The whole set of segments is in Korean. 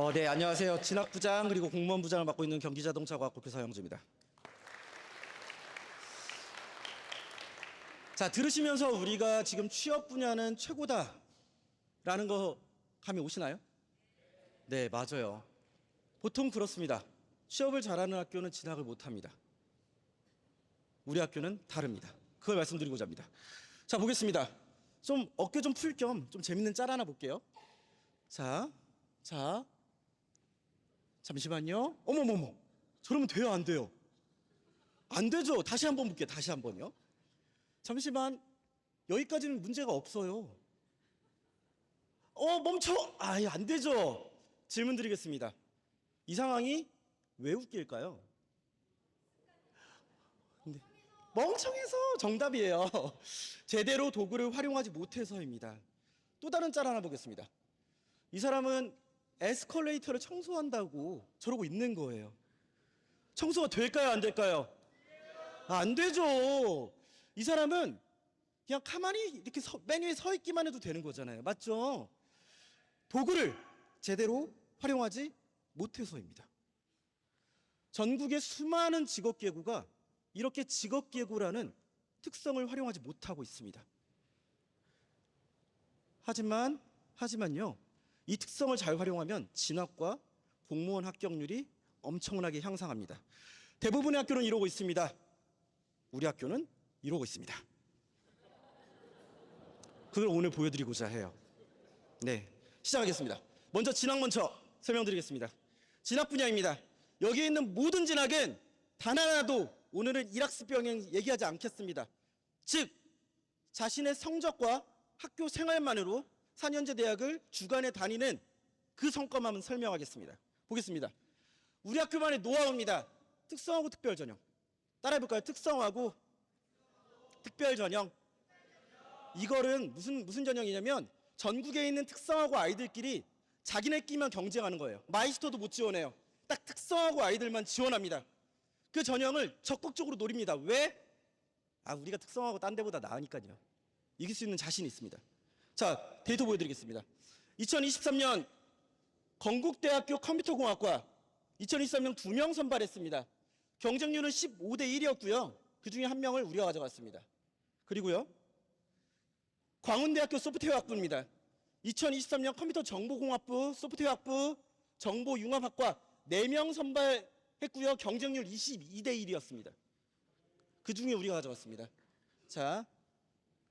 어, 네, 안녕하세요. 진학부장 그리고 공무원부장을 맡고 있는 경기자동차과학부 교사 형주입니다. 자, 들으시면서 우리가 지금 취업 분야는 최고다라는 거 감이 오시나요? 네, 맞아요. 보통 그렇습니다. 취업을 잘하는 학교는 진학을 못합니다. 우리 학교는 다릅니다. 그걸 말씀드리고자 합니다. 자, 보겠습니다. 좀 어깨 좀 풀 겸 좀 재밌는 짤 하나 볼게요. 자, 자, 잠시만요. 어머머머, 저러면 돼요, 안 돼요? 안 되죠. 다시 한번 볼게요. 다시 한 번요. 잠시만, 여기까지는 문제가 없어요. 어, 멈춰! 아, 안 되죠. 질문 드리겠습니다. 이 상황이 왜 웃길까요? 네. 멍청해서 정답이에요. 제대로 도구를 활용하지 못해서입니다. 또 다른 짤 하나 보겠습니다. 이 사람은 에스컬레이터를 청소한다고 저러고 있는 거예요. 청소가 될까요, 안 될까요? 아, 안 되죠. 이 사람은 그냥 가만히 이렇게 서, 맨 위에 서 있기만 해도 되는 거잖아요. 맞죠? 도구를 제대로 활용하지 못해서입니다. 전국의 수많은 직업계구가 이렇게 직업계구라는 특성을 활용하지 못하고 있습니다. 하지만, 하지만요, 이 특성을 잘 활용하면 진학과 공무원 합격률이 엄청나게 향상합니다. 대부분의 학교는 이러고 있습니다. 우리 학교는 이러고 있습니다. 그걸 오늘 보여드리고자 해요. 네, 시작하겠습니다. 먼저 진학 먼저 설명드리겠습니다. 진학 분야입니다. 여기에 있는 모든 진학은 단 하나도 오늘은 일학습 병행 얘기하지 않겠습니다. 즉, 자신의 성적과 학교 생활만으로 4년제 대학을 주간에 다니는 그 성과만 설명하겠습니다. 보겠습니다. 우리 학교만의 노하우입니다. 특성하고 특별 전형. 따라해 볼까요? 특성하고 특별 전형. 이거는 무슨 무슨 전형이냐면 전국에 있는 특성하고 아이들끼리 자기네끼리만 경쟁하는 거예요. 마이스터도 못 지원해요. 딱 특성하고 아이들만 지원합니다. 그 전형을 적극적으로 노립니다. 왜? 아 우리가 특성하고 딴 데보다 나으니까요. 이길 수 있는 자신이 있습니다. 자 데이터 보여드리겠습니다. 2023년 건국대학교 컴퓨터공학과 2023년 두명 선발했습니다. 경쟁률은 15대 1이었고요. 그 중에 한 명을 우리가 가져갔습니다. 그리고요. 광운대학교 소프트웨어학부입니다. 2023년 컴퓨터 정보공학부, 소프트웨어학부, 정보융합학과 4명 선발했고요. 경쟁률 22대 1이었습니다. 그 중에 우리가 가져갔습니다. 자,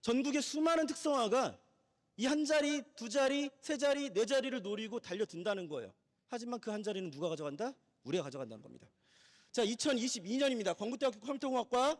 전국의 수많은 특성화가 이 한 자리, 두 자리, 세 자리, 네 자리를 노리고 달려든다는 거예요. 하지만 그 한 자리는 누가 가져간다? 우리가 가져간다는 겁니다. 자, 2022년입니다. 광구대학교 컴퓨터공학과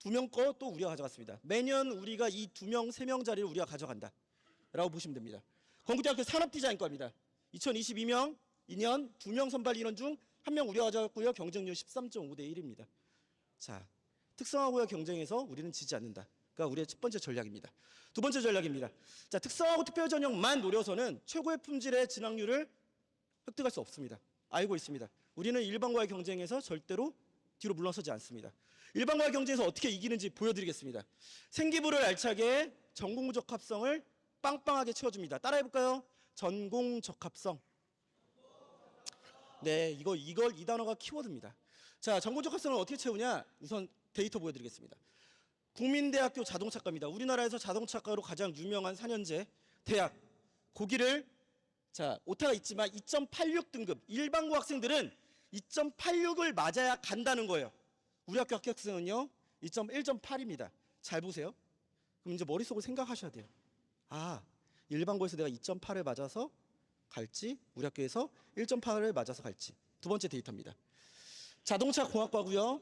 두 명 거 또 우리가 가져갔습니다. 매년 우리가 이 두 명, 세 명 자리를 우리가 가져간다. 라고 보시면 됩니다. 건국대학교 산업디자인과입니다. 2022년 2년 두 명 선발 인원 중 한 명 우리가 가져갔고요. 경쟁률 13.5대 1입니다. 자, 특성화고와 경쟁에서 우리는 지지 않는다. 가 우리의 첫 번째 전략입니다. 두 번째 전략입니다. 자, 특성화고 특별 전형만 노려서는 최고의 품질의 진학률을 획득할 수 없습니다. 알고 있습니다. 우리는 일반과의 경쟁에서 절대로 뒤로 물러서지 않습니다. 일반과의 경쟁에서 어떻게 이기는지 보여드리겠습니다. 생기부를 알차게 전공 적합성을 빵빵하게 채워줍니다. 따라해볼까요? 전공 적합성. 네, 이거 이걸 이 단어가 키워드입니다. 자, 전공 적합성을 어떻게 채우냐? 우선 데이터 보여드리겠습니다. 국민대학교 자동차과입니다. 우리나라에서 자동차과로 가장 유명한 4년제 대학. 고기를 자, 오타가 있지만 2.86 등급 일반고 학생들은 2.86을 맞아야 간다는 거예요. 우리 학교 합격생은요. 2.1.8입니다. 잘 보세요. 그럼 이제 머릿속으로 생각하셔야 돼요. 아, 일반고에서 내가 2.8을 맞아서 갈지 우리 학교에서 1.8을 맞아서 갈지. 두 번째 데이터입니다. 자동차 공학과고요.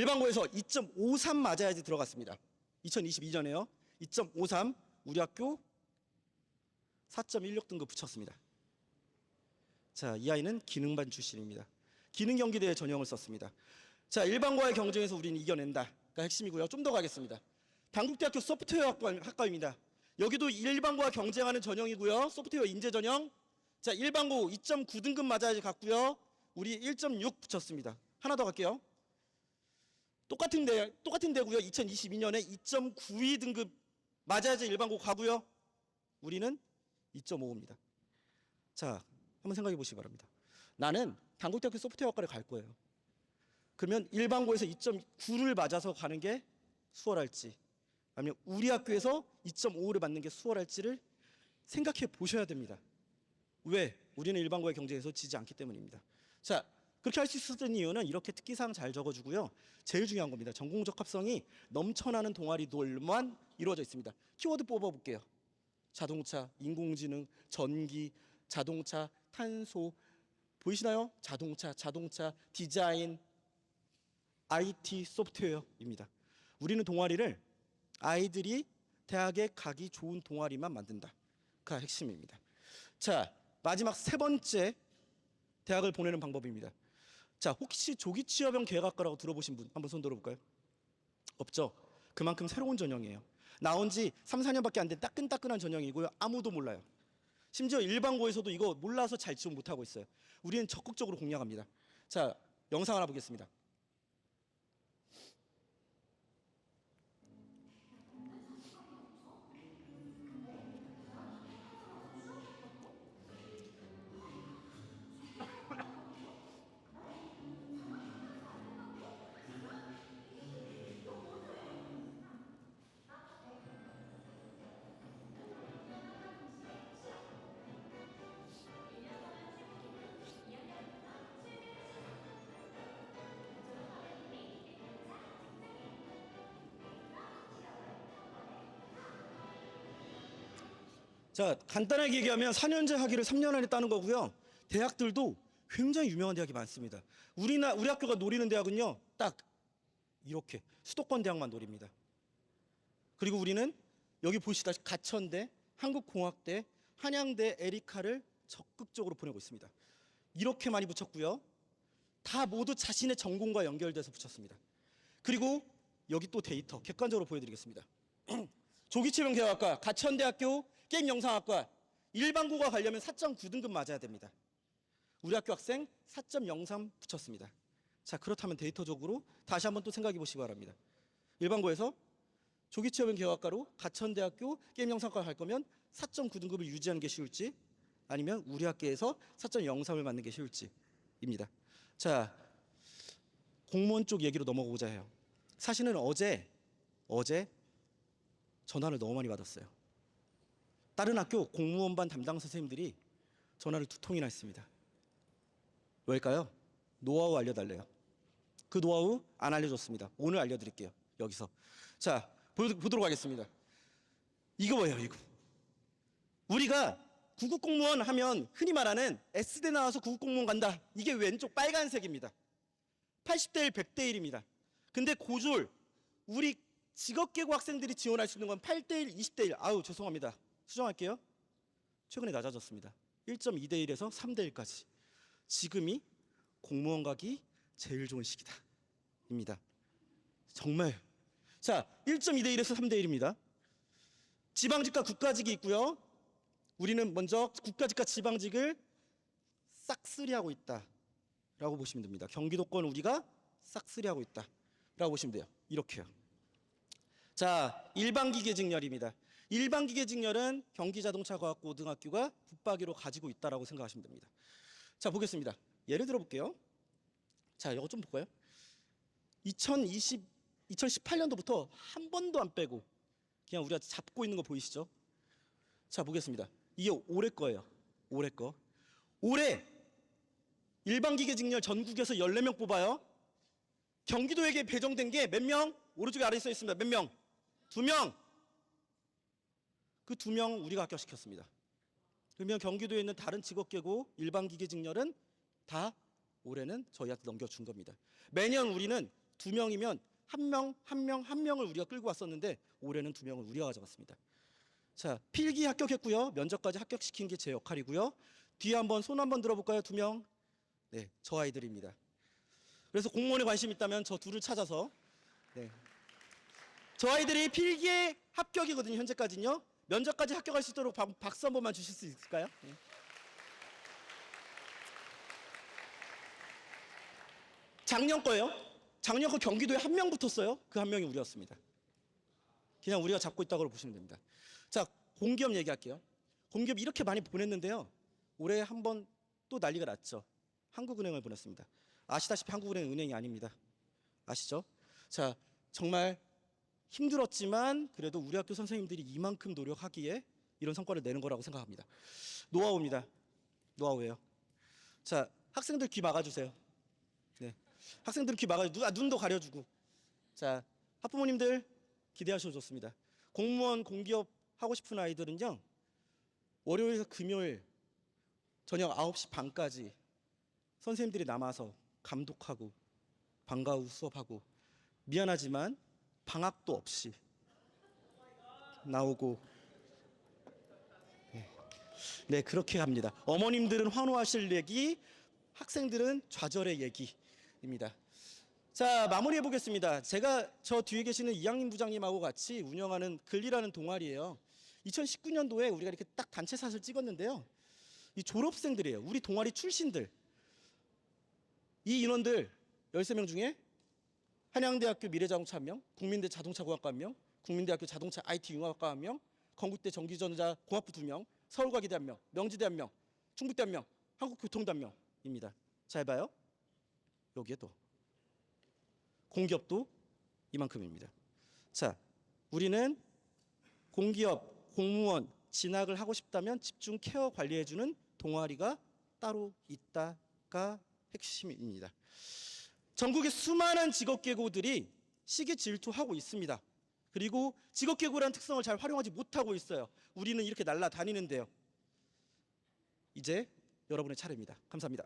일반고에서 2.53 맞아야지 들어갔습니다. 2022년에요. 2.53 우리 학교 4.16 등급 붙였습니다. 자, 이 아이는 기능반 출신입니다. 기능 경기대회 전형을 썼습니다. 자, 일반과의 경쟁에서 우리는 이겨낸다가 핵심이고요. 좀 더 가겠습니다. 당국대학교 소프트웨어 학과- 학과입니다. 여기도 일반과 경쟁하는 전형이고요. 소프트웨어 인재 전형. 자, 일반고 2.9 등급 맞아야지 갔고요. 우리 1.6 붙였습니다. 하나 더 갈게요. 똑같은 데 똑같은 데고요. 2022년에 2.92 등급 맞아야지 일반고 가고요. 우리는 2.5입니다. 자, 한번 생각해 보시기 바랍니다. 나는 단국대학교 소프트웨어학과를 갈 거예요. 그러면 일반고에서 2.9를 맞아서 가는 게 수월할지 아니면 우리 학교에서 2.5를 맞는 게 수월할지를 생각해 보셔야 됩니다. 왜? 우리는 일반고의 경쟁에서 지지 않기 때문입니다. 자, 그렇게 할 수 있었던 이유는 이렇게 특기사항 잘 적어주고요. 제일 중요한 겁니다. 전공적 합성이 넘쳐나는 동아리들만 이루어져 있습니다. 키워드 뽑아볼게요. 자동차, 인공지능, 전기, 자동차, 탄소 보이시나요? 자동차, 자동차, 디자인, IT 소프트웨어입니다. 우리는 동아리를 아이들이 대학에 가기 좋은 동아리만 만든다가 핵심입니다. 자, 마지막 세 번째 대학을 보내는 방법입니다. 자, 혹시 조기 취업형 계획학과라고 들어보신 분 한번 손 들어볼까요? 없죠. 그만큼 새로운 전형이에요. 나온 지 3, 4년밖에 안 된 따끈따끈한 전형이고요. 아무도 몰라요. 심지어 일반고에서도 이거 몰라서 잘 지원 못하고 있어요. 우리는 적극적으로 공략합니다. 자, 영상 하나 보겠습니다. 자, 간단하게 얘기하면 4년제 학위를 3년 안에 따는 거고요. 대학들도 굉장히 유명한 대학이 많습니다. 우리나 우리 학교가 노리는 대학은요. 딱 이렇게 수도권 대학만 노립니다. 그리고 우리는 여기 보시다시피 가천대, 한국공학대, 한양대, 에리카를 적극적으로 보내고 있습니다. 이렇게 많이 붙였고요. 다 모두 자신의 전공과 연결돼서 붙였습니다. 그리고 여기 또 데이터 객관적으로 보여드리겠습니다. 조기체명 대학과 가천대학교 게임 영상학과 일반고가 가려면 4.9등급 맞아야 됩니다. 우리 학교 학생 4.03 붙였습니다. 자 그렇다면 데이터적으로 다시 한번 또 생각해 보시기 바랍니다. 일반고에서 조기체험 개학과로 가천대학교 게임 영상학과 갈 거면 4.9등급을 유지하는 게 쉬울지 아니면 우리 학교에서 4.03을 맞는 게 쉬울지입니다. 자 공무원 쪽 얘기로 넘어가고자 해요. 사실은 어제 어제 전화를 너무 많이 받았어요. 다른 학교 공무원반 담당 선생님들이 전화를 두 통이나 했습니다. 왜일까요? 노하우 알려달래요. 그 노하우 안 알려줬습니다. 오늘 알려드릴게요. 여기서. 자, 보- 보도록 하겠습니다. 이거 뭐예요, 이거? 우리가 구급 공무원 하면 흔히 말하는 S대 나와서 구급 공무원 간다. 이게 왼쪽 빨간색입니다. 80대 1, 100대 1입니다. 근데 고졸 우리 직업계고 학생들이 지원할 수 있는 건 8대 1, 20대 1. 아우 죄송합니다. 수정할게요. 최근에 낮아졌습니다. 1.2대 1에서 3대 1까지. 지금이 공무원 가기 제일 좋은 시기다. 입니다. 정말. 자, 1.2대 1에서 3대 1입니다. 지방직과 국가직이 있고요. 우리는 먼저 국가직과 지방직을 싹쓸이하고 있다 라고 보시면 됩니다. 경기도권 우리가 싹쓸이하고 있다 라고 보시면 돼요. 이렇게요. 자, 일반기계직렬입니다. 일반 기계 직렬은 경기자동차과학고등학교가 붙박이로 가지고 있다라고 생각하시면 됩니다. 자, 보겠습니다. 예를 들어 볼게요. 자, 이거 좀 볼까요? 2020 2018년도부터 한 번도 안 빼고 그냥 우리가 잡고 있는 거 보이시죠? 자, 보겠습니다. 이게 올해 거예요. 올해 거. 올해 일반 기계 직렬 전국에서 14명 뽑아요. 경기도에게 배정된 게 몇 명? 오른쪽에 아래에 써 있습니다. 몇 명? 두 명. 그 두 명 우리가 합격시켰습니다. 그러면 경기도에 있는 다른 직업계고 일반 기계 직렬은 다 올해는 저희한테 넘겨준 겁니다. 매년 우리는 두 명이면 한 명, 한 명, 한 명을 우리가 끌고 왔었는데 올해는 두 명을 우리가 가져갔습니다. 자, 필기 합격했고요. 면접까지 합격시킨 게 제 역할이고요. 뒤에 한번 손 한번 들어볼까요? 두 명. 네, 저 아이들입니다. 그래서 공무원에 관심 있다면 저 둘을 찾아서 네. 저 아이들이 필기에 합격이거든요. 현재까지는요. 면접까지 합격할 수 있도록 박- 박수 한 번만 주실 수 있을까요? 네. 작년 거예요. 작년 거 경기도에 한 명 붙었어요. 그 한 명이 우리였습니다. 그냥 우리가 잡고 있다고 보시면 됩니다. 자, 공기업 얘기할게요. 공기업 이렇게 많이 보냈는데요. 올해 한 번 또 난리가 났죠. 한국은행을 보냈습니다. 아시다시피 한국은행 은행이 아닙니다. 아시죠? 자, 정말 힘들었지만 그래도 우리 학교 선생님들이 이만큼 노력하기에 이런 성과를 내는 거라고 생각합니다. 노하우입니다. 노하우예요. 자, 학생들 귀 막아주세요. 네, 학생들 귀 막아, 눈, 아, 눈도 가려주고. 자, 학부모님들 기대하셔도 좋습니다. 공무원, 공기업 하고 싶은 아이들은요, 월요일에서 금요일 저녁 9시 반까지 선생님들이 남아서 감독하고 방과 후 수업하고 미안하지만 방학도 없이 나오고 네, 네 그렇게 합니다. 어머님들은 환호하실 얘기, 학생들은 좌절의 얘기입니다. 자 마무리해 보겠습니다. 제가 저 뒤에 계시는 이양림 부장님하고 같이 운영하는 글리라는 동아리예요. 2019년도에 우리가 이렇게 딱 단체 사진을 찍었는데요. 이 졸업생들이에요. 우리 동아리 출신들. 이 인원들 13명 중에 한양대학교 미래자동차 한 명, 국민대 자동차공학과 한 명, 국민대학교 자동차 IT 융합학과 한 명, 건국대 전기전자 공학부 두 명, 서울과기대 한 명, 명지대 한 명, 충북대 한 명, 한국교통대 한 명입니다. 잘 봐요. 여기에 또 공기업도 이만큼입니다. 자, 우리는 공기업, 공무원 진학을 하고 싶다면 집중 케어 관리해주는 동아리가 따로 있다가 핵심입니다. 전국의 수많은 직업계고들이 시기 질투하고 있습니다. 그리고 직업계고라는 특성을 잘 활용하지 못하고 있어요. 우리는 이렇게 날아다니는데요. 이제 여러분의 차례입니다. 감사합니다.